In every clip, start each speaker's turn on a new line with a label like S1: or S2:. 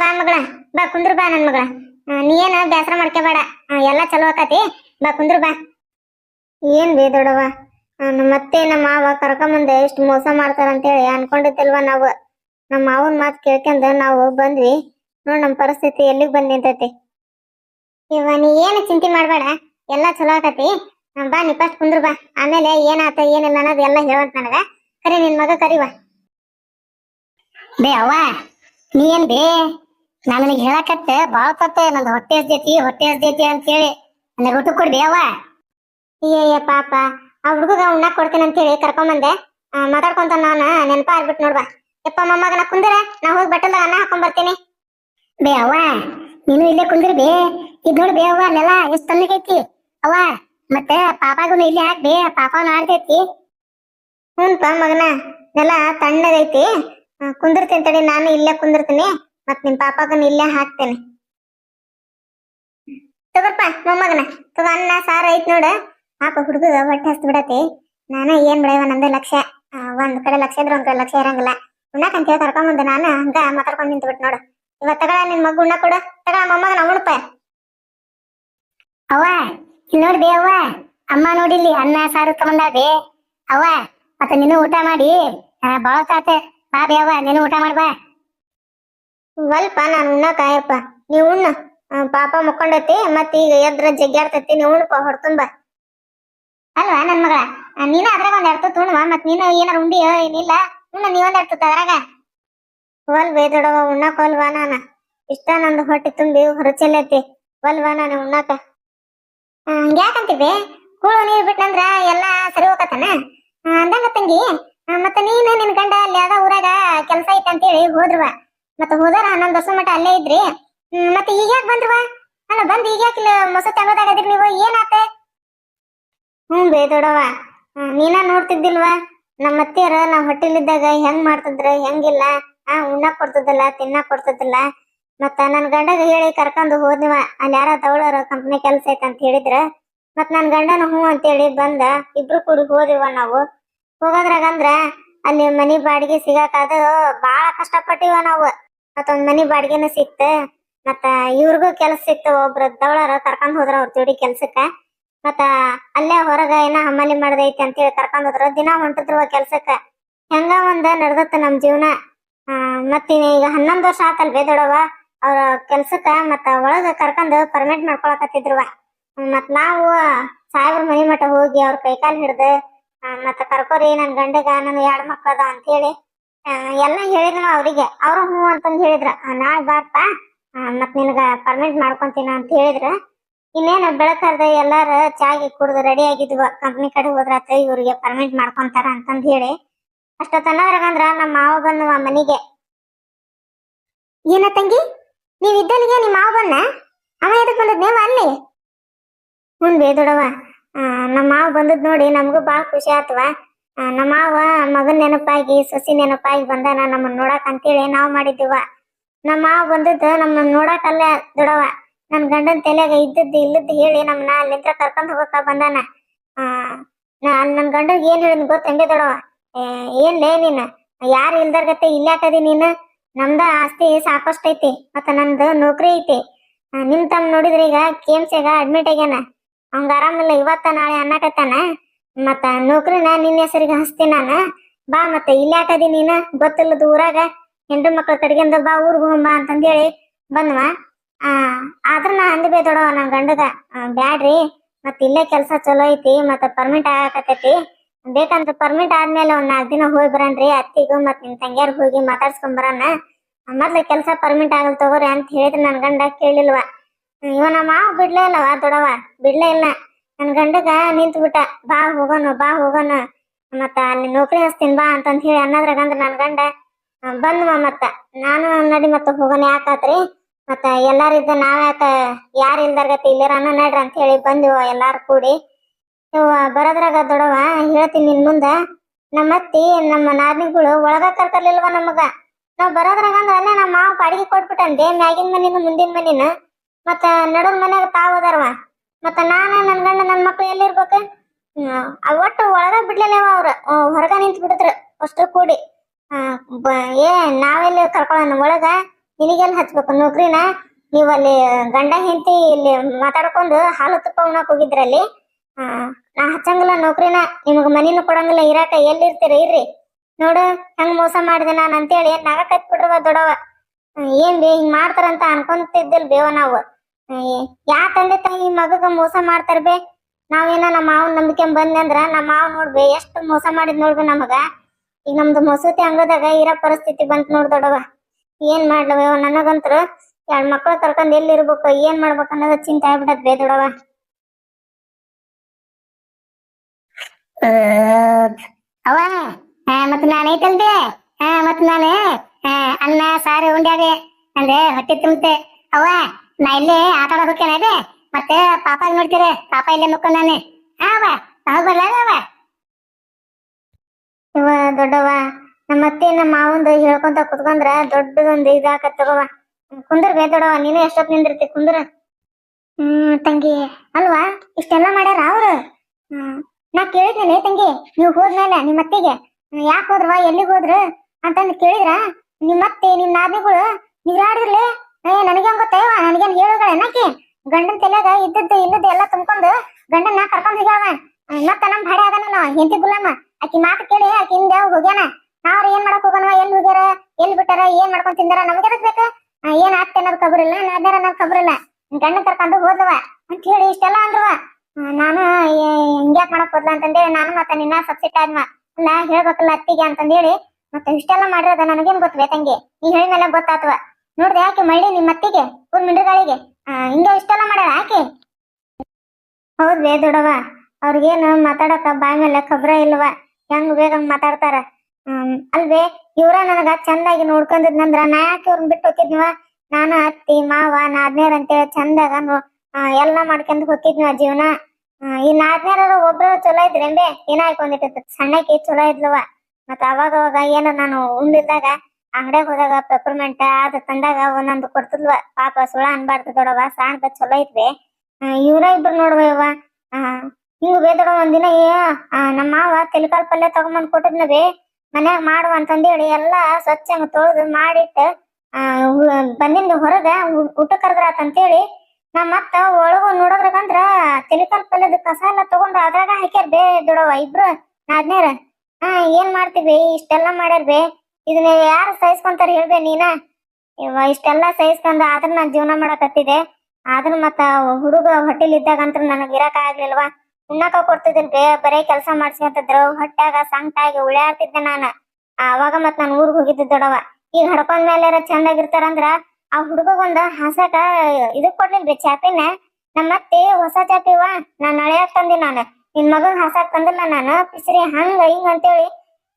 S1: ಬಾ ಮಗಳ ಬಾ ಕುಂದ್ರ ಬಾ ನನ್ ಮಗಳ. ನೀ ಏನ ಬೇಸರ ಮಾಡ್ಕೋಬೇಡ. ಎಲ್ಲ ಚಲೋ ಆಕತಿ. ಬಾ ಕುಂದ್ರ ಬಾ. ಏನ್ ಬೇ ದೊಡವ ಆ, ನಮ್ಮ ಮಾವ ಕರ್ಕೊಂಬಂದೆ ಎಷ್ಟು ಮೋಸ ಮಾಡ್ತಾರ ಅಂತೇಳಿ ಅನ್ಕೊಂಡಿದ್ದಲ್ವ ನಾವು. ನಮ್ಮ ಮಾವನ್ ಮಾತು ಕೇಳ್ಕೊಂಡ ನಾವು ಬಂದ್ವಿ. ನೋಡ್ ನಮ್ಮ ಪರಿಸ್ಥಿತಿ ಎಲ್ಲಿಗ್ ಬಂದ್ ನಿಂತೈತಿ. ಇವ ನೀ ಏನು ಚಿಂತೆ ಮಾಡ್ಬೇಡ. ಎಲ್ಲಾ ಚಲೋ ಆಕತಿ. ಬಾ ನೀ ಫಸ್ಟ್ ಕುಂದ್ರ ಬಾ. ಆಮೇಲೆ ಏನಾತ ಏನಿಲ್ಲ ಅನ್ನೋದು ಎಲ್ಲ ಹೇಳಂತ ನನಗ. ಕರಿ ನಿನ್ ಮಗ ಕರಿವಾ
S2: ಬೇ ಅವ್ವ ನೀ ಏನ್ ಬೇ ನಾನು ನಿನಗೆ ಹೇಳಕತ್ತೆ, ಬಾಳ ತತ್ತೆ ನಂದು ಹೊಟ್ಟೆ ಹಸ್ದೈತಿ ಹೊಟ್ಟೆ ಹಸ್ದೈತಿ ಅಂತೇಳಿ. ನನಗೆ ಊಟ ಕೊಡ್ಬಿ ಅವ್ವ.
S1: ಅಯ್ಯಯ್ಯ ಪಾಪ, ಆ ಹುಡುಗ ಉಣ್ಣ ಕೊಡ್ತೀನಿ ಅಂತೇಳಿ ಕರ್ಕೊಂಬಂದೆ. ಮಾತಾಡ್ಕೊಂತ ನಾನ ನೆನಪ ಆಗ್ಬಿಟ್ಟು ನೋಡ್ಬಾ. ಯಪ್ಪ ಮೊಮ್ಮಗನ ಕುಂದ್ರ? ನಾ ಹೋಗಿ ಬಟ್ಟಲ್ದಾಗ ಅನ್ನ ಹಾಕೊಂಡ್ ಬರ್ತೀನಿ.
S2: ಬೇ ಅವ್ವ, ನೀನು ಇಲ್ಲೇ ಕುಂದ್ರಿ ಬೇ ಇದ್ ನೋಡಿ ಬೇ ಅವ್ವ, ಅಲ್ಲೆಲ್ಲ ಎಷ್ಟ್ ತಣ್ಣಗೈತಿ ಅವ್ವ, ಮತ್ತೆ ಪಾಪಾಗುನು ಇಲ್ಲೇ ಹಾಕ್ ಬೇ ಪಾಪನು ಆಡ್ತೈತಿ.
S1: ಹ್ಞೂನ್ಪ ಮಗನ, ನೆಲ ಐತಿ ಕುಂದಿರ್ತೀನಿ ತಡಿ, ನಾನು ಇಲ್ಲೇ ಕುಂದಿರ್ತೀನಿ. ಮತ್ ನಿಮ್ ಪಾಪಾಗ ಇಲ್ಲೇ ಹಾಕ್ತೇನೆ. ತಗೋಪ್ಪ ಮೊಮ್ಮಗನ ತಗೋ ಅನ್ನ, ಸಾರ ಐತ್ ನೋಡ. ಪಾಪ ಹುಡುಗ ಹೊಟ್ಟೆ ಹಸ್ತು ಬಿಡತಿ ನಾನ ಏನ್ ಬಿಡವ, ನಂದ ಲಕ್ಷ. ಒಂದ್ ಕಡೆ ಲಕ್ಷ ಇದ್ರ ಒಂದ್ ಕಡೆ ಲಕ್ಷ ಇರಂಗಿಲ್ಲ. ಉಣ್ಣಾಕ್ ಅಂತ ಹೇಳಿ ಕರ್ಕೊಂಬಂದೆ ನಾನು, ಹಂಗ ಮಾತಾಡ್ಕೊಂಡ್ ನಿಂತು ಬಿಟ್ ನೋಡು. ಇವತ್ ತಗಳ ನಿನ್ ಮಗು ಉಣ್ಣ ಕೊಡು. ತಗಳ ಮೊಮ್ಮಗನ ಉಣಪ್ಪ
S2: ಅವ್ವ ಇಲ್ಲಿ ನೋಡಿ ಬೇ ಅವ್ವ. ಅಮ್ಮ ನೋಡಿಲ್ಲಿ ಅನ್ನ, ಸಾರು ತಗೊಂಡ ಬೇ. ಅವ್ವ, ಮತ್ತೆ ನೀನು ಊಟ ಮಾಡಿ. ಬಾಳ ತಾತೆ ಬಾ ಬೇ ಅವ್ವ, ನೀನು ಊಟ ಮಾಡ್ಬಾ
S1: ವಲ್ಪ, ನಾನು ಉಣ್ಣಕಾಯಪ್ಪ ನೀವು ಉಣ್ಣ. ಪಾಪ ಮುಕ್ಕೊಂಡೈತಿ ಮತ್ ಈಗ ಎದ್ರ ಜಗ್ಗಾಡ್ತೈತಿ ನೀವು ಉಣ್ಣಪ್ಪ ಹೊಡ್ತುಂಬ ಅಲ್ವಾ, ನನ್ ಮಗಳ? ನೀನ ಅದ್ರಾಗ ಒಂದ್ ಎರ್ತು ತುಣ್ವ ಮತ್ ನೀನು ಏನಾರ ಉಂಡಿ ಏನಿಲ್ಲ. ಉಣ್ಣ ನೀವೊಂದ್ ಎರ್ತು ಅದ್ರಾಗ. ಹೊಲ್ ಬೇದೊಡವ ಉಣ್ಣಕ್ ಹೊಲ್ವಾ ನಾನ? ಇಷ್ಟ ನಂದು ಹೊಟ್ಟೆ ತುಂಬಿ ಹೊರಚೆಲ್ಲೈತಿ. ಹೊಲ್ವಾ ನಾನು ಉಣ್ಣಾಕ? ಹಂಗ್ಯಾಕಂತಿದ್ದೆ? ಕೂಳು ನೀರ್ ಬಿಟ್ಟಂದ್ರ ಎಲ್ಲಾ ಸರಿ ಹೋಗತನ ಅಂದಂಗ ತಂಗಿ. ಮತ್ತ ನೀನು ನಿನ್ ಗಂಡ ಅಲ್ಲಿ ಯಾವ್ದೋ ಊರಾಗ ಕೆಲ್ಸ ಐತೆ ಅಂತೇಳಿ ಹೋದ್ರವ. ಮತ್ತ ಹೋದಾರ ಹನ್ನೊಂದು ವರ್ಷ ಮಠ ಅಲ್ಲೇ ಇದ್ರಿ. ಮತ್ತೆ ಈಗ ಯಾಕೆ ಬಂದ್ರವ? ಅಲ್ಲ ಬಂದ್ ಈಗ ಯಾಕೆ ಮೊಸ ಅದಿರಿ ನೀವು ಏನಾತ? ಹ್ಮ್ ಬೇ ದೊಡವ ಆ, ನೀನ ನೋಡ್ತಿದ್ದಿಲ್ವಾ? ನಮ್ಮ ಅತ್ತಿಯರ ನಾವ್ ಹೊಟ್ಟಿಲಿದ್ದಾಗ ಹೆಂಗ್ ಮಾಡ್ತಿದ್ರ ಹೆಂಗಿಲ್ಲ? ಆ ಉಣ್ಣಾಕ್ ಕೊಡ್ತಿದ್ದಿಲ್ಲ ತಿನ್ನ ಕೊಡ್ತಿದ್ದಿಲ್ಲ ಮತ್ತ ನನ್ ಗಂಡಗ ಹೇಳಿ ಕರ್ಕೊಂಡು ಹೋದ್ನಿವ. ಅಲ್ಲಿ ಯಾರ ತಗೊಳೋರ ಕಂಪ್ನಿ ಕೆಲ್ಸ ಐತ ಅಂತ ಹೇಳಿದ್ರ. ಮತ್ ನನ್ ಗಂಡನ ಹ್ಞೂ ಅಂತೇಳಿ ಬಂದ. ಇಬ್ರು ಕೂಡಿ ಹೋದಿವ ನಾವು. ಹೋಗೋದ್ರಾಗಂದ್ರ ಅಲ್ಲಿ ಮನಿ ಬಾಡಿಗೆ ಸಿಗಾಕ ಅದು ಬಾಳ ಕಷ್ಟಪಟ್ಟಿವ ನಾವು. ಮತ್ತೊಂದ್ ಮನಿ ಬಾಡಿಗೆನ ಸಿಕ್ತ. ಮತ್ತ ಇವ್ರಿಗೂ ಕೆಲ್ಸ ಸಿಕ್ತ, ಒಬ್ರ ದವಳರ ಕರ್ಕೊಂಡ್ ಹೋದ್ರ ಅವ್ರ ಜೋಡಿ ಕೆಲ್ಸಕ್ಕ. ಮತ್ತ ಅಲ್ಲೇ ಹೊರಗ ಏನ ಹಮ್ಮಲಿ ಮಾಡ್ದೈತಿ ಅಂತೇಳಿ ಕರ್ಕೊಂಡ್ ಹೋದ್ರ, ದಿನ ಹೊಂಟಿದ್ರು ಕೆಲ್ಸಕ್ಕ. ಹೆಂಗ ಒಂದ ನಡ್ದತ್ತ ನಮ್ ಜೀವನ. ಮತ್ತ ಈಗ ಹನ್ನೊಂದ್ ವರ್ಷ ಆತಲ್ ಬೇದೊಡವ ಅವ್ರ ಕೆಲ್ಸಕ್ಕ ಮತ್ತ ಒಳಗ ಕರ್ಕೊಂಡ್ ಪರ್ಮಿಟ್ ಮಾಡ್ಕೊಳಕತ್ತಿದ್ರುವ ಮತ್ ನಾವು ಸಾಹೇಬ್ರ ಮನಿ ಮಠ ಹೋಗಿ ಅವ್ರ ಕೈಕಾಲ್ ಹಿಡ್ದು ಮತ್ತ ಕರ್ಕೋರಿ ನನ್ ಗಂಡಗ, ನನ್ ಎರಡ್ ಅಂತ ಹೇಳಿ ಎಲ್ಲ ಹೇಳಿದ್ನು ಅವರಿಗೆ. ಅವರು ಹ್ಞೂ ಅಂತಂದು ಹೇಳಿದ್ರ. ಆ, ನಾಳೆ ಬಾರಪ್ಪ. ಆ, ಮತ್ ನಿನಗ ಪರ್ಮಿಟ್ ಮಾಡ್ಕೊಂತೀನ ಅಂತ ಹೇಳಿದ್ರ. ಇನ್ನೇನು ಬೆಳಕರ್ದ ಎಲ್ಲಾರ ಚಾಗಿ ಕುಡ್ದು ರೆಡಿ ಆಗಿದ್ವ. ಕಂಪ್ನಿ ಕಡೆ ಹೋದ್ರಾತ ಇವ್ರಿಗೆ ಪರ್ಮಿಟ್ ಮಾಡ್ಕೊಂತಾರ ಅಂತಂದ್ ಹೇಳಿ. ಅಷ್ಟೊತ್ತನ್ನದ್ರಾಗಂದ್ರ ನಮ್ಮ ಮಾವ ಬಂದವ ಮನಿಗೆ. ಏನ ತಂಗಿ? ನೀವ್ ಇದ್ದಲ್ಲಿಗೆ ನಿಮ್ಮ ಮಾವ ಬಂದ ಅವ ಎದಕ್ ಬಂದದ್ನೇವ ಅಲ್ಲಿ? ಹ್ಞೂ ಬೇದೊಡವ ಆ, ನಮ್ಮ ಮಾವ ಬಂದದ್ ನೋಡಿ ನಮಗೂ ಬಾಳ ಖುಷಿ ಆತ್ವ? ಆ, ನಮ್ಮ ಮಾವ ಮಗನ್ ನೆನಪಾಗಿ ಸೊಸಿ ನೆನಪಾಗಿ ಬಂದಾನ ನಮ್ಮನ್ನ ನೋಡಾಕ್ ಅಂತೇಳಿ ನಾವ್ ಮಾಡಿದ್ದೀವ. ನಮ್ಮ ಮಾವ ಬಂದದ್ದು ನಮ್ಮನ್ನ ನೋಡಾಕ್ ಅಲ್ಲೇ ದೊಡವ. ನನ್ ಗಂಡನ ತಲೆಯಾಗ ಇದ್ದದ್ದು ಇಲ್ಲದ್ದು ಹೇಳಿ ನಮ್ಮನ್ನ ಅಲ್ಲಿಂದ ಕರ್ಕೊಂಡ್ ಹೋಗಕ ಬಂದಾನ. ಆ ನನ್ ಗಂಡಗ್ ಏನ್ ಹೇಳಿದ್ ಗೊತ್ತಂಗೆ ದೊಡವ? ಏ, ಏನ್ಲೇ ನೀನ್? ಯಾರು ಇಲ್ದರ್ಗತ್ತೆ ಇಲ್ಲಾಕದಿ ನೀನು? ನಮ್ದ ಆಸ್ತಿ ಸಾಕಷ್ಟು ಐತಿ ಮತ್ತ ನಂದು ನೌಕರಿ ಐತಿ. ನಿಮ್ ತಮ್ಮ ನೋಡಿದ್ರ ಈಗ ಕೇಮ್ಸ್ಯಾಗ ಅಡ್ಮಿಟ್ ಆಗ್ಯಾನ. ಅವಂಗ ಆರಾಮಿಲ್ಲ ಇವತ್ತ ನಾಳೆ ಅನ್ನಕತ್ತಾನ? ಮತ್ತ ನೌಕರಿನ ನಿನ್ನ ಹೆಸರಿಗೆ ಹಂಚ್ತೀನಿ ನಾನು. ಬಾ ಮತ್ತೆ ಇಲ್ಲಾಕದಿ ನೀನ? ಗೊತ್ತಿಲ್ಲದ ಊರಾಗ ಹೆಂಡ್ರು ಮಕ್ಳ ಕಡೆಗಿಂದ ಬಾ ಊರ್ಗ ಹೋಗಂಬಾ ಅಂತಂದೇಳಿ ಬಂದ್ವ. ಆ, ಆದ್ರ ನಾ ಅಂದ್ಬೇ ದೊಡವ ನನ್ ಗಂಡದ ಬ್ಯಾಡ್ರಿ. ಮತ್ ಇಲ್ಲೇ ಕೆಲ್ಸ ಚಲೋ ಐತಿ, ಮತ್ತ ಪರ್ಮಿಟ್ ಆಗಾಕತೈತಿ ಬೇಕಂದ್ರ ಪರ್ಮಿಟ್ ಆದ್ಮೇಲೆ ಒಂದ್ ನಾಲ್ಕ್ ದಿನ ಹೋಗಿ ಬರನ್ರಿ, ಅತ್ತಿಗೂ ಮತ್ ನಿನ್ ತಂಗ್ಯಾರ್ ಹೋಗಿ ಮಾತಾಡ್ಸ್ಕೊಂಡ್ ಬರನ. ಮೊದ್ಲ ಕೆಲ್ಸ ಪರ್ಮಿಟ್ ಆಗಲ್ ತಗೋರಿ ಅಂತ ಹೇಳಿದ್ರೆ ನನ್ ಗಂಡ ಕೇಳಿಲ್ವ. ಇವ ನಮ್ಮ ಮಾವ ಬಿಡ್ಲೇ ಇಲ್ಲವಾ ದೊಡವ ಬಿಡ್ಲೇ ಇಲ್ಲ. ನನ್ ಗಂಡಗ ನಿಂತ್ ಬಿಟ್ಟ, ಬಾ ಹೋಗೋಣ ಬಾ ಹೋಗೋಣ ಮತ್ತ ನೌಕರಿ ಹಚ್ತೀನಿ ಬಾ ಅಂತಂದ್ ಹೇಳಿ ಅನ್ನೋದ್ರಾಗ ಅಂದ್ರ ನನ್ ಗಂಡ ಬಂದ್ ಬಂದ್ವ ಮತ್ತ. ನಾನು ನಡಿ ಮತ್ತ ಹೋಗೋಣ ಯಾಕಾತ್ರಿ ಮತ್ತ ಎಲ್ಲಾರಿದ್ದ ನಾವ್ ಯಾಕ, ಯಾರ ಇಲ್ದಾರ್ಗತಿ ಇಲ್ಲಿರಾನ ನಡ್ರಿ ಅಂತ ಹೇಳಿ ಬಂದು ಎಲ್ಲಾರು ಕೂಡಿ. ಇವ ಬರೋದ್ರಾಗ ದೊಡವ ಹೇಳ್ತೀನಿ ನಿನ್ ಮುಂದ, ನಮ್ಮ ಅತ್ತಿ, ನಮ್ಮ ನಾದಿಗಳು ಒಳಗ ಕರ್ಕರ್ಲಿಲ್ವ ನಮಗ. ನಾವ್ ಬರೋದ್ರಾಗ ಅಂದ್ರ ಅಲ್ಲೇ ನಮ್ಮ ಮಾವ ಬಾಡಿಗೆ ಕೊಟ್ಬಿಟ್ಟಂದೆ ಮ್ಯಾಗಿನ ಮನಿನ ಮುಂದಿನ ಮನಿನ. ಮತ್ತ ನಡುವ್ ಮನ್ಯಾಗ ತಾವ್ ಮತ್ತ ನಾನ ನನ್ ಗಂಡ ನನ್ ಮಕ್ಳು ಎಲ್ಲಿರ್ಬೇಕು ಒಟ್ಟು ಒಳಗ ಬಿಡ್ಲಿಲ್ಲವ ಅವ್ರ. ಹೊರಗ ನಿಂತ್ ಬಿಡಿದ್ರ ಅಷ್ಟು ಕೂಡಿ. ಏ, ನಾವೆಲ್ಲಿ ಕರ್ಕೊಳ್ಳೋಣ ಒಳಗ ನಿನಗೆಲ್ಲ ಹಚ್ಬೇಕು? ನೌಕರಿನ? ನೀವು ಅಲ್ಲಿ ಗಂಡ ಹೆಂಡತಿ ಇಲ್ಲಿ ಮಾತಾಡ್ಕೊಂಡು ಹಾಲು ತುಪ್ಪ ಉಣ್ಣಕ್ ಹೋಗಿದ್ರಲ್ಲಿ. ನಾ ಹಚ್ಚಂಗಿಲ್ಲ ನೌಕರಿನ. ನಿಮಗ್ ಮನಿನೂ ಕೊಡಂಗಿಲ್ಲ. ಇರಾಕ ಎಲ್ಲಿರ್ತೀರ ಇರ್ರಿ. ನೋಡು, ಹೆಂಗ್ ಮೋಸ ಮಾಡಿದೆ ನಾನು ಅಂತೇಳಿ ನಾಗ ಕತ್ ಬಿಡ್ರವ ದೊಡವ. ಏನ್ ಬೇ, ಹಿಂಗ್ ಮಾಡ್ತಾರಂತ ಅನ್ಕೊಂತಿದ್ದಿಲ್ ಬೇವ ನಾವು. ಯಾ ತಂದೆ ತಾಯಿ ಮಗಗ ಮೋಸ ಮಾಡ್ತಾರ ಬೇ? ನಾವೇನ ನಮ್ಮ ಮಾವನ್ ನಂಬಿಕೆ ಬಂದೆ ಅಂದ್ರ ನಮ್ಮ ಮಾವ ನೋಡ್ಬೇ ಎಷ್ಟು ಮೋಸ ಮಾಡಿದ್ ನೋಡ್ಬೆ ನಮಗ ಈಗ ನಮ್ದು ಮಸೂತಿ ಅಂಗದಾಗ ಇರೋ ಪರಿಸ್ಥಿತಿ ಬಂತ ನೋಡ್ ದೊಡವ ಏನ್ ಮಾಡ್ಲವ ನನಗಂತ್ರ ಎರಡ್ ಮಕ್ಳ ಕರ್ಕೊಂಡ್ ಎಲ್ಲಿ ಇರ್ಬೇಕು? ಏನ್ ಮಾಡ್ಬೇಕು ಅನ್ನೋದ ಚಿಂತೆ ಆಗ್ಬಿಡತ್ ಬೇ ದೊಡವ
S2: ಅವ ಮತ್ ನಾನು ಐತಲ್ದೆ? ಹಾ ಮತ್ ನಾನು ಅನ್ನ, ಸಾರು ಉಂಡ್ಯಾದೆ ಅಂದ್ರೆ ಹೊಟ್ಟೆ ತುಂಬತೆ. ಅವ್ವ ನಾ ಇಲ್ಲೇ ಆಟ ಆಡೋಕ್ ಹೋಗ್ತೇನೆ ಮತ್ತೆ ಪಾಪ ನೋಡ್ತೀರ, ಪಾಪ ಇಲ್ಲೇ ಮುಕ್ಕೊಂಡಾನೆ ಹೋಗ್ಬರ್ಲ ಅವ್ವ
S1: ಇವ ದೊಡ್ಡವ ನಮ್ಮ ಅತ್ತೆ ನಮ್ಮ ಮಾವಂದು ಹೇಳ್ಕೊಂತ ಕುತ್ಕೊಂಡ್ರ ದೊಡ್ಡದೊಂದು ಇದಾಕ ತಗೋವ ಕುಂದ್ರ ಬೇ ದೊಡವ ನೀನು ಎಷ್ಟೊತ್ತು ನಿಂದಿರ್ತಿ, ಕುಂದ್ರ. ಹ್ಮ್, ತಂಗಿ. ಅಲ್ವಾ? ಇಷ್ಟೆಲ್ಲಾ ಮಾಡ್ಯಾರ ಅವ್ರು? ನಾ ಕೇಳಿದ್ನಲ್ಲ ತಂಗಿ, ನೀವು ಹೋದ್ಮೇಲೆ ನಿಮ್ಮ ಅತ್ತೆಗೆ? ಯಾಕೆ ಹೋದ್ರವ ಎಲ್ಲಿಗೆ ಹೋದ್ರು? ಅಂತಂದು ಕೇಳಿದ್ರ? ನಿಮ್ಮ ಅತ್ತೆ, ನಿಮ್ ನಾದಿಗಳು ನೀರಾಡಿದ್ರಲೆ ಏ, ನನಗೆ ಗೊತ್ತಾಯ್ವ ನನಗೇನ್ ಹೇಳುಗಳ? ಏನಕ್ಕೆ ಗಂಡನ್ ತಲೆಗ ಇದ್ದದ್ದು ಇಲ್ಲದ್ದು ಎಲ್ಲ ತುಂಬ್ಕೊಂಡು ಗಂಡನ್ನ ಕರ್ಕೊಂಡ್ ಹೋಗ್ಯಾವ ಮತ್ತ ನಮ್ ಭಾಡೆ ಅದನ ಹೆಂಡತಿ ಗುಲಾಮ. ಆಕಿ ಮಾತು ಕೇಳಿ, ಆಕಿ ಹಿಂದೆ ಹೋಗ್ಯಾನ. ನಾವ್ರ ಏನ್ ಮಾಡಕ್ ಹೋಗೋಣ ಎಲ್ಲಿ ಹೋಗ್ಯಾರ? ಎಲ್ಲಿ ಬಿಟ್ಟಾರ? ಏನ್ ಮಾಡ್ಕೊಂಡ್ ತಿಂದಾರ? ನಮ್ಗೆ ಬೇಕ? ಏನ್ ಆಗ್ತೇ ಅನ್ನೋದು ಖಬರಿಲ್ಲ ನಾದ್ಯಾರ ಅನ್ನೋದು ಖಬರಿಲ್ಲ ಗಂಡ ಕರ್ಕೊಂಡು ಹೋದ್ವ ಅಂತ ಹೇಳಿ ಇಷ್ಟೆಲ್ಲ ಅಂದ್ರವ. ನಾನು ಹಿಂಗ್ಯಾಕ್ ಮಾಡಕ್ ಹೋದ್ಲ ಅಂತಂದೇಳಿ ನಾನು ಮತ್ತೆ ನಿನ್ನ ಸಬ್ಸಿಟ್ ಆದ್ಮ ಅಲ್ಲ, ಹೇಳ್ಬೇಕಲ್ಲ ಅತ್ತಿಗೆ ಅಂತಂದೇಳಿ. ಮತ್ತೆ ಇಷ್ಟೆಲ್ಲ ಮಾಡಿರೋದ ನನಗೇನ್ ಗೊತ್ತವೆ ತಂಗಿ? ನೀ ಹೇಳಿ ಮೇಲೆ ಗೊತ್ತಾತ್ವ. ನೋಡ್ದೆ ಯಾಕೆ ಮಳ್ಳಿ ನಿಮ್ಮ ಅತ್ತಿಗೆ, ಊರ್ ಮಿಂಡುಗಳಿಗೆ ಹಿಂಗೆ ಇಷ್ಟೆಲ್ಲ ಮಾಡ್ಯಾಳ ಹೌದ್ ಹೌದ್ವೇ ದೊಡವ ಅವ್ರಿಗೇನು ಮಾತಾಡಕ ಬಾಯ್ ಮೇಲೆ ಖಬ್ರ ಇಲ್ವ? ಹೆಂಗ್ ಬೇಗ ಮಾತಾಡ್ತಾರ? ಅಲ್ವೇ, ಇವ್ರ ನನಗ ಚಂದಾಗಿ ನೋಡ್ಕೊಂಡಿದ್ನಂದ್ರ ನಾ ಯಾಕೆ ಇವ್ರನ್ನ ಬಿಟ್ಟು ಹೋಗಿದ್ನವ ನಾನು ಅತ್ತಿ, ಮಾವ ನಾದ್ನೇರ್ ಅಂತೇಳಿ ಚಂದಾಗ ಎಲ್ಲ ಮಾಡ್ಕೊಂಡ್ ಹೋಗಿದ್ನವ ಜೀವನ. ಈ ನಾದ್ನೇರ ಒಬ್ರು ಚಲೋ ಇದ್ರೇನ್ಬೆ ಏನಾಯ್ಕೊಂಡಿತ್ತು ಸಣ್ಣಕ್ಕೆ ಚಲೋ ಇದ್ಲವ ಮತ್ತ ಅವಾಗ ಅವಾಗ ಏನೋ ನಾನು ಉಂಡಿದ್ದಾಗ ಅಂಗಡಿಯಾಗ ಹೋದಾಗ ಪೆಪರ್ಮೆಂಟ್ ಅದ್ ತಂದಾಗ ಒಂದೊಂದು ಕೊಡ್ತಿದ್ವ ಪಾಪ ಸುಳ ಅನ್ಬಾರ್ದು ದೊಡವ ಸಾಣದ ಚಲೋ ಐತ್ರಿ ಇವ್ರ ಇಬ್ರು ಆ ಹಿಂಗ್ ಬೇದಡ ಒಂದಿನ ಏ ನಮ್ಮ ಮಾವ ತೆಲಿಕಾಲ್ ಪಲ್ಯ ತಗೊಂಬಂದ್ ಕೊಟ್ಟಿದ್ನವೇ. ಮನ್ಯಾಗ ಮಾಡುವ ಅಂತಂದೇಳಿ ಎಲ್ಲಾ ಸ್ವಚ್ಛ ತೊಳೆದು ಮಾಡಿಟ್ಟು ಬಂದಿಂದ ಹೊರಗ ಊಟ ಕರ್ದ್ರಾತ್ ಅಂತೇಳಿ ನಾ ಮತ್ತ ಒಳಗು ನೋಡೋದ್ರಾಗಂದ್ರ ತೆಲಿಕಾಲ್ ಪಲ್ಯದ ಕಸ ಎಲ್ಲ ತಗೊಂಡು ಅದ್ರಾಗ ಹಾಕ್ಯಾರ ಬೇ ದೊಡವ ಇಬ್ರು ನಾದ್ನೇರ ಹಾ, ಏನ್ ಮಾಡ್ತೀವಿ ಇಷ್ಟೆಲ್ಲಾ ಮಾಡ್ಯಾರ ಬೇ. ಇದನ್ನ ಯಾರು ಸಹಿಸ್ಕೊಂತಾರ ಹೇಳ್ಬೇ ನೀನ? ಇಷ್ಟೆಲ್ಲಾ ಸಹಿಸ್ಕೊಂಡ್ ಆದ್ರ ನಾನ್ ಜೀವನ ಮಾಡಕತ್ತಿದೆ ಆದ್ರ ಮತ್ತ ಹುಡುಗ ಹೊಟ್ಟೆಲ್ ಇದ್ದಾಗ ಅಂತ ನನಗ್ ಇರಕ ಆಗ್ಲಿಲ್ವಾ? ಉಣ್ಣಾಕ ಕೊಡ್ತಿದ್ದೀನಿ ಬರೇ ಕೆಲಸ ಮಾಡ್ಸ್ಕೊಂತಿದ್ರು. ಹೊಟ್ಟಾಗ ಸಂಕಟಾಗಿ ಉಳ್ಯಾಡ್ತಿದ್ದೆ ನಾನು. ಆವಾಗ ಮತ್ ನಾನ್ ಊರ್ಗ್ ಹೋಗಿದ್ದೆ ದೊಡವ. ಈಗ ಹಡ್ಕೊಂಡ್ ಮೇಲೆ ಚಂದಾಗಿರ್ತಾರಂದ್ರ ಆ ಹುಡುಗಗ್ ಒಂದ್ ಹಸಕ ಇದಕ್ ಕೊಡ್ಲಿಲ್ ಬೇ ನಮ್ಮ ನಮ್ಮತ್ತಿ ಹೊಸ ಚಾಪಿವ? ನಾನ್ ನಳೆಯಾಕ್ ತಂದಿ ನಾನು. ನಿನ್ ಮಗಗ್ ಹಸಾಕ್ ತಂದಿಲ್ಲ ನಾನು. ಪಿಸ್ರಿ ಹಂಗ ಹಿಂಗ ಅಂತೇಳಿ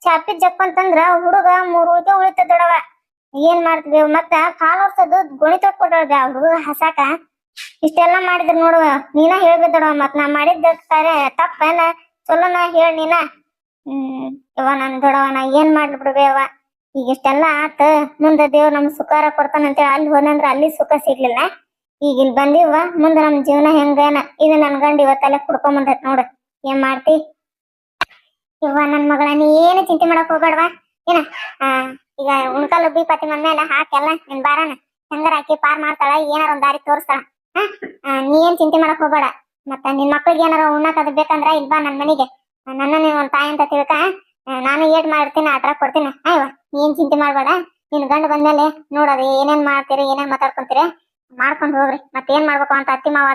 S1: ಚಾಪಿ ಜಕ್ಕಂತಂದ್ರ ಹುಡುಗ ಮೂರು ಉಳ್ಕೆ ಉಳಿತ ದೊಡವ ಏನ್ ಮಾಡ್ತೀವಿ ಮತ್ತ ಕಾಲ್ ಗುಣಿ ತೊಟ್ಕೊಟ್ಟಾಳ ಆ ಹುಡುಗ ಹಸಾಕ. ಇಷ್ಟೆಲ್ಲ ಮಾಡಿದ್ರ ನೋಡುವ, ನೀನ ಹೇಳ್ಬೇದವ ಮತ್ ನಾ ಮಾಡಿದ್ದ ಕರೆ ತಪ್ಪೇನ? ಚಲೋನ ಹೇಳ ನೀನ. ಹ್ಮ್ ಇವ ನನ್ ದೊಡವ, ನಾ ಏನ್ ಮಾಡ್ಲಿ ಬಿಡ್ಬೇವ ಈಗ ಇಷ್ಟೆಲ್ಲ ಆತ, ಮುಂದ ದೇವ್ ನಮ್ ಸುಖಾರ ಕೊಡ್ತಾನಂತೇಳಿ ಅಲ್ಲಿ ಹೋದಂದ್ರ ಅಲ್ಲಿ ಸುಖ ಸಿಗ್ಲಿಲ್ಲ. ಈಗ ಇಲ್ಲಿ ಬಂದಿವ ಮುಂದ ನಮ್ ಜೀವನ ಹೆಂಗೇನ? ಇದು ನನ್ ಗಂಡ ಇವತ್ತಲ್ಲೇ ಕುಡ್ಕೊಂಬಂದೈತ್ ನೋಡು. ಏನ್ ಮಾಡ್ತಿ? ಇವ್ವ ನನ್ ಮಗಳ, ನೀ ಏನು ಚಿಂತೆ ಮಾಡಕ್ ಹೋಗ್ಬೇಡವಾ ಏನ ಈಗ ಉಣ್ಕಲ್ ಉಬ್ಬಿ ಪತಿ ಮೇಲೆ ಹಾಕೆಲ್ಲ ನಿನ್ ಬಾರನ. ಹೆಂಗಾರ ಹಾಕಿ ಪಾರ್ ಮಾಡ್ತಾಳ, ಏನಾರ ಒಂದ್ ದಾರಿ ತೋರಿಸ್ತಾಳ. ನೀ ಏನ್ ಚಿಂತೆ ಮಾಡಕ್ ಹೋಗ್ಬೇಡ. ಮತ್ತ ನಿನ್ ಮಕ್ಳಿಗೆ ಏನಾರ ಉಣ್ಣಕ್ ಅದು ಬೇಕಂದ್ರ ಇಲ್ ಬಾ ನನ್ ಮನೆಗೆ. ನನ್ನ ನೀನ್ ಒಂದ್ ತಾಯಿ ಅಂತ ತಿಳ್ಕ ನಾನು ಏಟ್ ಮಾಡಿರ್ತೀನಿ ಆಟ್ರ ಕೊಡ್ತೀನಿ. ನೀ ಏನ್ ಚಿಂತೆ ಮಾಡ್ಬೇಡ. ನಿನ್ ಗಂಡ ಬಂದ್ಮೇಲೆ ನೋಡೋದು ಏನೇನ್ ಮಾಡ್ತೀರಿ, ಏನೇನ್ ಮಾತಾಡ್ಕೊಂತೀರಿ. ಮಾಡ್ಕೊಂಡ್ ಹೋಗ್ರಿ. ಮತ್ತೇನ್ ಮಾಡ್ಬೇಕು ಅಂತ ಅತ್ತಿ ಮಾವ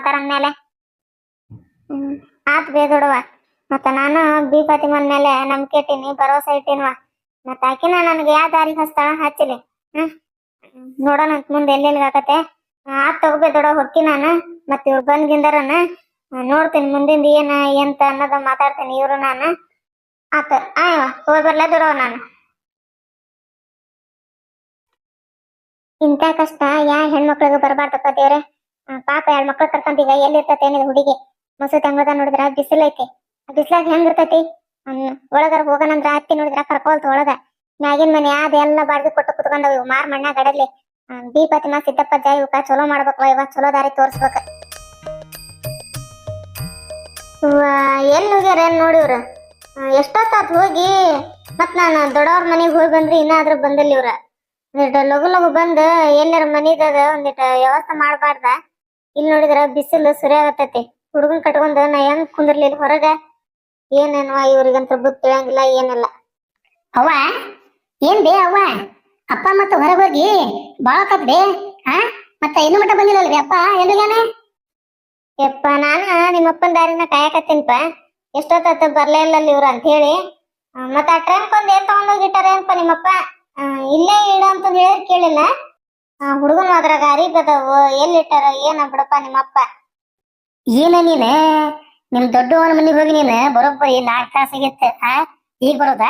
S1: ಹ್ಮ್, ಆತ್ ಬೇದೊಡವ ಮತ್ತ ನಾನು ಬಿ ಫಾತಿಮನ್ ಮೇಲೆ ನಂಬಿಕೆ ಇಟ್ಟೀನಿ ಭರೋಸಾ ಇಟ್ಟಿನ್ವ. ಮತ್ತ ಆಕಿನ ನನಗೆ ಯಾವ ದಾರಿ ಹಸ್ತಾಳ ಹಚ್ಚಲಿ. ಹ್ಮ್ ನೋಡೋಣ ಅಂತ ಮುಂದೆ ಎಲ್ಲೆಲ್ಲಿ ಆಗತ್ತೆ ಆತ್ ತಗೋಬೇ ದೊಡ ಹೊಕ್ಕಿ ನಾನು ಮತ್ತ ಇವ್ರು ಬಂದ್ಗಿಂದರನ ನೋಡ್ತೀನಿ ಮುಂದಿಂದ ಏನ ಎಂತ ಅನ್ನೋದ ಮಾತಾಡ್ತೀನಿ ಇವ್ರು ನಾನು. ಆತ ಆಯ್ವ ಹೋಗಿ ಬರ್ಲಾ ದೊಡವ ನಾನು. ಇಂತ ಕಷ್ಟ ಯಾ ಹೆಣ್ಮಕ್ಳಿಗೂ ಬರಬಾರ್ದಪ್ಪ ದೇವ್ರೆ. ಆ, ಪಾಪ ಎರಡ್ ಮಕ್ಳು ಕರ್ಕೊಂತೀಗ ಎಲ್ಲಿ ಇರ್ತತೆ ಏನಿದೆ ಹುಡುಗಿ. ಮಸೂತಿ ಅಂಗದ ನೋಡಿದ್ರ ಬಿಸಿಲೈತಿ. ಬಿಸ್ಲಾಗ ಹೆಂಗ್ ಇರ್ತೈತಿ ಹ್ಮ್, ಒಳಗಾರ ಹೋಗನಂದ್ರ ಅತ್ತಿ ನೋಡಿದ್ರ ಕರ್ಕೊಳ್ತ ಒಳಗ. ಮ್ಯಾಗಿನ ಮನೆ ಅದ ಎಲ್ಲ ಬಾಡ್ಗಿ ಕೊಟ್ಟು ಕುತ್ಕೊಂಡವ್ ಇವ್ ಮಾರ್ ಮಣ್ಣ ಗಡಲಿ ದೀಪತಿ ಮಾ ಸಿದ್ದಪ್ಪ ಜೈ ಇವಕ್ಕ ಚಲೋ ಮಾಡ್ಬೇಕು ಇವ, ಚಲೋ ದಾರಿ ತೋರ್ಸ್ಬೇಕ. ಎಲ್ಲಿ ಹೋಗ್ಯಾರ ಏನ್ ನೋಡಿವ್ರ ಎಷ್ಟೊತ್ತಾತ್ ಹೋಗಿ, ಮತ್ ನಾನು ದೊಡ್ಡವ್ರ ಮನೆಗೆ ಹೋಗಿ ಬಂದ್ರಿ ಇನ್ನಾದ್ರೂ ಬಂದಿಲ್ಲ ಇವ್ರ. ಒಂದಿಟ್ಟು ಲಗು ಲಗು ಬಂದ್ ಎಲ್ಲರ ಮನಿದದ ಒಂದಿಟ ವ್ಯವಸ್ಥೆ ಮಾಡಬಾರ್ದ. ಇಲ್ಲಿ ನೋಡಿದ್ರ ಬಿಸಿಲು ಸುರಿ ಹುಡುಗನ್ ಕಟ್ಕೊಂಡ್ ನಾ ಹೆಂಗ್ ಕುಂದಿರ್ಲಿಲ್ಲ ಹೊರಗ? ಏನೇನ್ವಾ ಇವ್ರಿಗಂತ ಗೊತ್ತಿರಂಗಿಲ್ಲ ಏನಿಲ್ಲ.
S2: ಅವ್ವ ಏನ್ ಬೇ ಅವ್ವ? ಅಪ್ಪ ಮತ್ತ ಹೊರಗೆ ಹೋಗಿ ಬಾಳ ಕತ್ಬೇ ಹಾ ಮತ್ತ ಇನ್ನು ಮಟ್ಟ ಬಂದಿಲ್ಲಲ್ರಿ ಅಪ್ಪ? ಎಲ್ಲಿಗಾನೆ
S1: ಯಪ್ಪ ನಾನು ನಿಮ್ಮಪ್ಪನ ದಾರಿನ ಕಾಯಕತ್ತೀನಿಪ್ಪ ಎಷ್ಟೊತ್ತ ಬರ್ಲೇ ಇಲ್ಲ ಇವ್ರು ಅಂತ ಹೇಳಿ ಮತ್ತ ಆ ಟ್ರೈನ್ ಕೊಂದ್ ಏನ್ ತಗೊಂಡೋಗಿಟ್ಟಾರ ಏನಪ್ಪ ನಿಮ್ಮಪ್ಪ? ಇಲ್ಲೇ ಇಡು ಅಂತ ಹೇಳಿ ಕೇಳಿಲ್ಲ. ಹುಡುಗನ ಅದ್ರಾಗ ಅರಿಬದವು ಎಲ್ಲಿಟ್ಟಾರ ಏನ ಬಿಡಪ್ಪ ನಿಮ್ಮಪ್ಪ.
S2: ಏನ ನೀನ್? ನಿಮ್ ದೊಡ್ಡವನ ಮನೆಗೆ ಹೋಗಿ ನೀನ್ ಬರೋಬ್ಬರಿ ನಾಲ್ಕು ತಾಸಾಗಿತ್ತ ಆ? ಈಗ ಬರೋದ?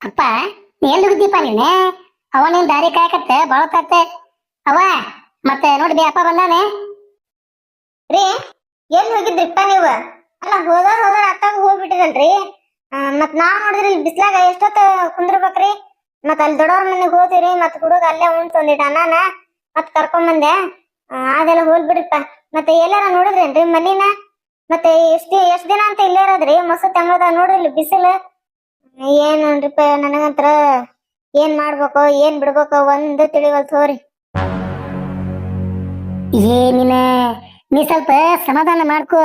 S2: ಅಪ್ಪ ಎಲ್ಲಿ ಹೋಗಿದ್ದೀಪ ನೀನ್? ಅವನೇನ್ ದಾರಿ ಕಾಯಕತ್ತ ಬಾಳ ತಾತೆ ಅವ ಮತ್ತೆ ನೋಡಿ ಅಪ್ಪ ಬಂದಾನೆ?
S1: ರೀ, ಎಲ್ಲಿ ಹೋಗಿದ್ರಿಪ್ಪ ನೀವು? ಅಲ್ಲ ಹೋದಾರ ಹೋದಾರ ಅತ್ತಾಗ ಹೋಗ್ಬಿಟ್ಟಿರಲ್ರಿ ಮತ್ ನಾವ್ ನೋಡಿದ್ರಿ ಇಲ್ಲಿ ಬಿಸ್ಲಾಗ ಎಷ್ಟೊತ್ತ ಕುಂದ್ರಬೇಕ್ರಿ? ಮತ್ ಅಲ್ಲಿ ದೊಡ್ಡವ್ರ ಮನೆಗೆ ಹೋದಿರಿ ಮತ್ ಹುಡುಗ ಅಲ್ಲೇ ಉಂಟು ಒಂದಿಟ ಅನ್ನಾನ ಮತ್ ಕರ್ಕೊಂಡ್ ಬಂದೆ ಅದೆಲ್ಲ ಹೋಲ್ ಬಿಡ್ರಿಪ್ಪ ಮತ್ತೆ ಎಲ್ಲಾರ ನೋಡಿದ್ರೇನ್ರಿ ಮನಿನ? ಮತ್ತೆ ಎಷ್ಟ್ ಎಷ್ಟ್ ದಿನ ಅಂತ ಇಲ್ಲೇ ಇರೋದ್ರಿ? ಮಸು ತಂಗದ ನೋಡ್ರಿ ಇಲ್ಲಿ ಬಿಸಿಲು. ಏನ್ ನೋಡ್ರಿಪ್ಪ ನನಗಂತ್ರ ಏನ್ ಮಾಡ್ಬೇಕು, ಏನ್ ಬಿಡ್ಬೇಕು ಒಂದು ತಿಳಿವಲ್ ತೋರಿ.
S2: ಏ ನೀ ಸ್ವಲ್ಪ ಸಮಾಧಾನ ಮಾಡ್ಕೋ.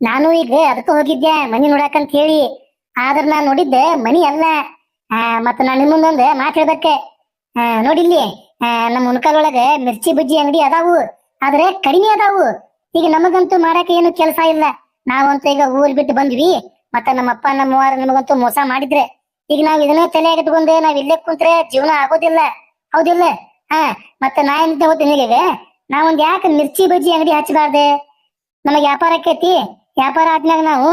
S2: ನಾನು ಈಗ ಅದಕ್ಕೆ ಹೋಗಿದ್ದೆ, ಮನಿ ನೋಡಕಂತ ಹೇಳಿ. ಆದ್ರ ನಾನ್ ನೋಡಿದ್ದೆ ಮನಿ ಅಲ್ಲ. ಮತ್ತ ನಾನು ಮಾತು ಹೇಳ್ಬೇಕೆ. ಹಾ ನೋಡಿಲ್ಲಿ ಆ, ನಮ್ಮ ಮುನ್ಕಾಲ್ ಒಳಗ ಮಿರ್ಚಿ ಬಜ್ಜಿ ಅಂಗಡಿ ಅದಾವು. ಆದ್ರೆ ಕಡಿಮೆ ಅದಾವು. ಈಗ ನಮಗಂತೂ ಮಾಡಕ್ಕೆ ಏನು ಕೆಲಸ ಇಲ್ಲ. ನಾವಂತೂ ಈಗ ಊರ್ ಬಿಟ್ಟು ಬಂದ್ವಿ. ಮತ್ತ ನಮ್ಮಪ್ಪ, ನಮ್ಮವ್ವಾರ ನಮಗಂತೂ ಮೋಸ ಮಾಡಿದ್ರೆ ಈಗ ನಾವ್ ಇದನ್ನ ತಲೆ ಇಟ್ಕೊಂಡೆ ನಾವ್ ಇಲ್ಲೇ ಕುಂತ್ರೆ ಜೀವನ ಆಗೋದಿಲ್ಲ. ಹೌದಿಲ್ಲ? ಹಾ, ಮತ್ತೆ ನಾ ಎಂತ ಹೋಗ್ತೀನಿ ನಾವೊಂದ್ ಯಾಕೆ ಮಿರ್ಚಿ ಬಜ್ಜಿ ಅಂಗಡಿ ಹಚ್ಚಬಾರ್ದೆ ನಮಗ್ ವ್ಯಾಪಾರ ಆಕೈತಿ? ವ್ಯಾಪಾರ ಆದ್ಮ್ಯಾಗ ನಾವು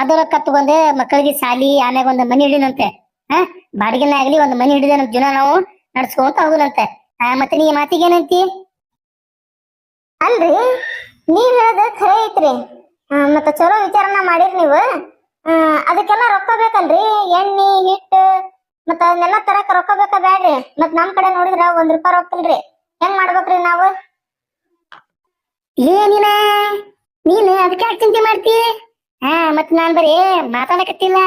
S2: ಅದರ ಕತ್ಕೊಂಡೆ ಮಕ್ಕಳಿಗೆ ಸಾಲಿ ಆಮ್ಯಾಗ ಒಂದ್ ಮನಿ ಹಿಡಿನಂತೆ. ಹಾ, ಬಾಡಿಗೆನ ಆಗ್ಲಿ ಒಂದು ಮನಿ ಹಿಡಿದ ನಮ್ ಜೀವನ ನಾವು ನಡ್ಸ್ಕೊಂತ ಹೋಗುದಂತೆ ಮತ್ತೆ ನೀ ಮಾತಿಗೆ ಏನಂತಿ?
S1: ಅಲ್ರಿ? ನೀವ್ ಹೇಳದ ಖರೆ ಐತ್ರಿ. ಮತ್ತ ಚಲೋ ವಿಚಾರನ ಮಾಡಿರಿ ನೀವು. ಅದಕ್ಕೆಲ್ಲ ರೊಕ್ಕ ಬೇಕಲ್ರಿ? ಎಣ್ಣೆ, ಹಿಟ್ಟು, ಮತ್ತ ಅದನ್ನೆಲ್ಲ ತರಕ ರೊಕ್ಕ ಬೇಕ ಬ್ಯಾಡ್ರಿ. ಮತ್ ನಮ್ ಕಡೆ ನೋಡಿದ್ರ ಒಂದ್ ರೂಪಾಯಿ ರೊಕ್ಕ ಇಲ್ರಿ. ಹೆಂಗ್ ಮಾಡ್ಬೇಕ್ರಿ ನಾವು?
S2: ಏನಿನ ನೀನು? ಅದಕ್ಕೆ ಚಿಂತೆ ಮಾಡ್ತಿ? ಹಾ ಮತ್ ನಾನ್ ಬರೀ ಮಾತಾಡಕತ್ತಿಲ್ಲ.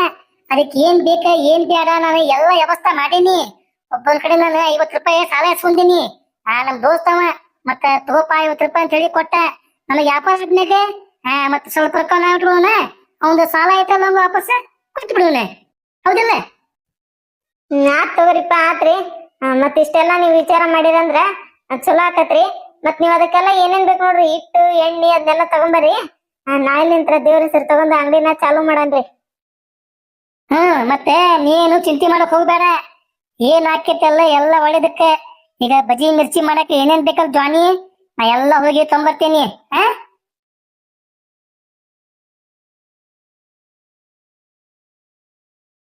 S2: ಅದಕ್ಕೆ ಏನ್ ಬೇಕ, ಏನ್ ಬೇಡ ನಾನು ಎಲ್ಲ ವ್ಯವಸ್ಥೆ ಮಾಡೀನಿ. ಒಬ್ಬನ್ ಕಡೆ ನಾನು ಐವತ್ ರೂಪಾಯಿ ಸಾಲ ಎಸ್ಕೊಂಡಿನಿ. ಆ, ನಮ್ ದೋಸ್ತವ ಮತ್ತ ತಗೋಪ ಐವತ್ ರೂಪಾಯಿ ಅಂತ ಹೇಳಿ ಕೊಟ್ಟ. ನನಗೆ ವ್ಯಾಪಾರ ಹಾ ಮತ್ ಸ್ವಲ್ಪ ರೊಕ್ಕ ಇಟ್ಕೊಳ್ಳೋಣ ಅವಂದ ಸಾಲ ಐತಲ್ಲ ವಾಪಸ್? ಕೊಟ್ಟು ಬಿಡೋಣ ಹೌದಿಲ್ಲ?
S1: ಆತ್ ತಗೋರಿಪ್ಪ ಆತ್ರಿ. ಮತ್ ಇಷ್ಟೆಲ್ಲ ನೀವ್ ವಿಚಾರ ಮಾಡಿರಂದ್ರ ಚಲೋ ಆಕತ್ರಿ. ಮತ್ ನೀವ್ ಅದಕ್ಕೆಲ್ಲ ಏನೇನ್ ಬೇಕು ನೋಡ್ರಿ ಹಿಟ್ಟು ಎಣ್ಣೆ ಅದನ್ನೆಲ್ಲ ತಗೊಂಬರ್ರಿ. ಆ, ನಾಳೆಲಿಂತ್ರ ದೇವ್ರ ಹೆಸರು ತಗೊಂಡ್ ಅಂಗಡಿನ ಚಾಲು ಮಾಡನ್ರಿ.
S2: ಹ್ಮ್ ಮತ್ತೆ ನೀನು ಚಿಂತೆ ಮಾಡಕ್ ಹೋಗ್ಬೇಡ. ಏನ್ ಹಾಕಿತ್ತಲ್ಲ ಎಲ್ಲ ಒಳ್ಳೇದಕ್ಕೆ. ಈಗ ಬಜಿ ಮಿರ್ಚಿ ಮಾಡಕ್ಕೆ ಏನೇನ್ ಬೇಕಲ್ ಜಾನಿ ನಾ ಎಲ್ಲ ಹೋಗಿ ತೊಂಬರ್ತೀನಿ ಹಾ?